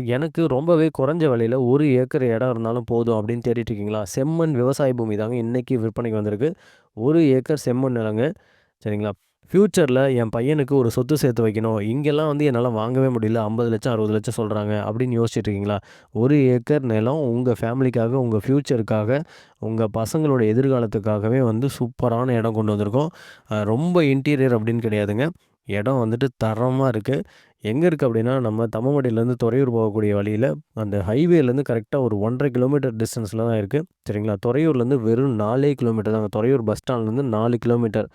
எனக்கு ரொம்பவே குறைஞ்ச விலையில 1 ஏக்கர் இடம் இருந்தாலும் போதும் அப்படின்னு தேடிட்டு இருக்கீங்களா? செம்மண் விவசாய பூமி தாங்க இன்னைக்கு விற்பனைக்கு வந்திருக்கு. 1 ஏக்கர் செம்மண் நிலங்க. சரிங்களா? ஃப்யூச்சர்ல என் பையனுக்கு ஒரு சொத்து சேர்த்து வைக்கணும். இங்கெல்லாம் வந்து என்னால வாங்கவே முடியல. 50,00,000 60,00,000 சொல்றாங்க அப்படின்னு யோசிச்சுட்டு இருக்கீங்களா? 1 ஏக்கர் நிலம் உங்க ஃபேமிலிக்காக, உங்க ஃப்யூச்சருக்காக, உங்க பசங்களோட எதிர்காலத்துக்காகவே வந்து சூப்பரான இடம் கொண்டு வந்திருக்கோம். ரொம்ப இன்டீரியர் அப்படின்னு கிடையாதுங்க. இடம் வந்துட்டு தரமா இருக்கு. எங்கே இருக்குது அப்படின்னா, நம்ம தம்மம்பட்டியிலேருந்து துறையூர் போகக்கூடிய வழியில் அந்த ஹைவேலேருந்து கரெக்டாக ஒரு 1 1/2 கிலோமீட்டர் டிஸ்டன்ஸில் தான் இருக்குது சரிங்களா? துறையூர்லேருந்து வெறும் நாலே கிலோமீட்டர் தாங்க. துறையூர் பஸ் ஸ்டாண்ட்லேருந்து நாலு கிலோமீட்டர்.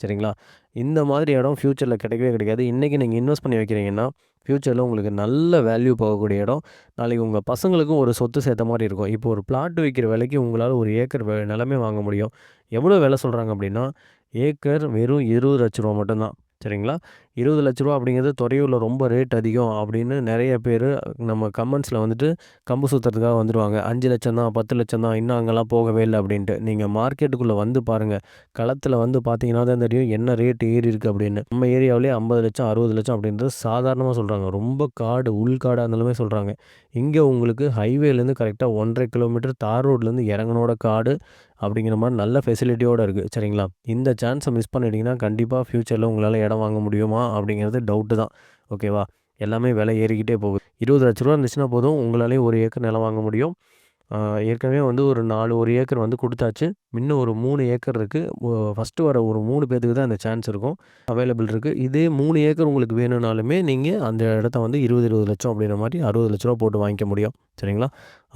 சரிங்களா? இந்த மாதிரி இடம் ஃப்யூச்சரில் கிடைக்கவே கிடைக்காது. இன்றைக்கி நீங்கள் இன்வெஸ்ட் பண்ணி வைக்கிறீங்கன்னா, ஃப்யூச்சரில் உங்களுக்கு நல்ல வேல்யூ போகக்கூடிய இடம். நாளைக்கு உங்கள் பசங்களுக்கும் ஒரு சொத்து சேர்த்த மாதிரி இருக்கும். இப்போ ஒரு பிளாட் விற்கிற விலைக்கு உங்களால் ஒரு ஏக்கர் நிலமே வாங்க முடியும். எவ்வளோ விலை சொல்கிறாங்க அப்படின்னா, ஏக்கர் வெறும் ரூ. 20,00,000 மட்டும் தான். சரிங்களா? இருபது லட்ச ரூபா அப்படிங்கிறது துறையூரில் ரொம்ப ரேட் அதிகம் அப்படின்னு நிறைய பேர் நம்ம கமெண்ட்ஸில் வந்துட்டு கம்பு சுற்றுறதுக்காக வந்துடுவாங்க அஞ்சு லட்சம் தான், பத்து லட்சம் தான், இன்னும் அங்கெல்லாம் போகவே இல்லை அப்படின்ட்டு. நீங்கள் மார்க்கெட்டுக்குள்ளே வந்து பாருங்கள் களத்தில் வந்து பார்த்தீங்கன்னா தான் தெரியும் என்ன ரேட் ஏறி இருக்குது அப்படின்னு. நம்ம ஏரியாவிலேயே 50,00,000 60,00,000 அப்படின்றது சாதாரணமாக சொல்கிறாங்க ரொம்ப காடு, உள்காடாக இருந்தாலுமே சொல்கிறாங்க இங்கே உங்களுக்கு ஹைவேலேருந்து கரெக்டாக ஒன்றரை கிலோமீட்டர் தார் ரோட்லேருந்து இறங்குனோட காடு அப்படிங்கிற மாதிரி நல்ல ஃபெசிலிட்டியோடு இருக்குது சரிங்களா? இந்த சான்ஸை மிஸ் பண்ணிட்டீங்கன்னா, கண்டிப்பாக ஃப்யூச்சரில் உங்களால் இடம் வாங்க முடியுமா? அப்படிங்கிறது டவுட்டு தான். ஓகேவா? எல்லாமே விலை ஏறிக்கிட்டே போகுது. இருபது லட்ச ரூபா இருந்துச்சுன்னா போதும், உங்களாலேயும் ஒரு ஏக்கர் நிலம் வாங்க முடியும். ஏற்கனவே வந்து ஒரு 4 1 ஏக்கர் வந்து கொடுத்தாச்சு இன்னும் ஒரு மூணு ஏக்கர் இருக்குது ஃபஸ்ட்டு வர ஒரு மூணு பேர்த்துக்கு தான் அந்த சான்ஸ் இருக்கும். அவைலபிள் இருக்குது இதே மூணு ஏக்கர் உங்களுக்கு வேணும்னாலுமே, நீங்கள் அந்த இடத்த வந்து 20, 20,00,000 அப்படிங்கிற மாரி ரூ. 60,00,000 போட்டு வாங்கிக்க முடியும். சரிங்களா?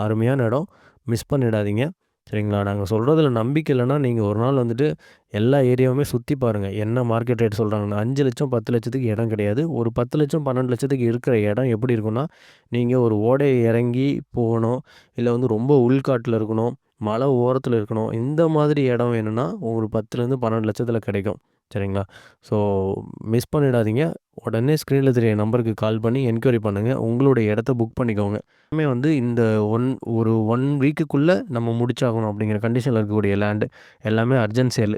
அருமையான இடம். மிஸ் பண்ணிடாதீங்க. சரிங்களா? நாங்கள் சொல்கிறதுல நம்பிக்கை இல்லைன்னா நீங்கள் ஒரு நாள் வந்துட்டு எல்லா ஏரியாவுமே சுற்றி பாருங்கள் என்ன மார்க்கெட் ரேட் சொல்கிறாங்கன்னா அஞ்சு லட்சம் பத்து லட்சத்துக்கு இடம் கிடையாது. ஒரு 10,00,000 12,00,000க்கு இருக்கிற இடம் எப்படி இருக்கும்னா, நீங்கள் ஒரு ஓடை இறங்கி போகணும். இல்லை வந்து ரொம்ப உள்காட்டில் இருக்கணும். மலை ஓரத்தில் இருக்கணும். இந்த மாதிரி இடம் வேணும்னா, ஒரு 10லேருந்து 12,00,000த்துல கிடைக்கும். சரிங்களா? ஸோ மிஸ் பண்ணிடாதீங்க. உடனே ஸ்க்ரீனில் தெரிய நம்பருக்கு கால் பண்ணி என்கொயரி பண்ணுங்கள் உங்களுடைய இடத்த புக் பண்ணிக்கோங்க. எல்லாமே வந்து இந்த ஒன் ஒரு ஒன் வீக்குக்குள்ளே நம்ம முடிச்சாகணும் அப்படிங்கிற கண்டிஷனில் இருக்கக்கூடிய லேண்டு எல்லாமே அர்ஜென்ட் சேல்.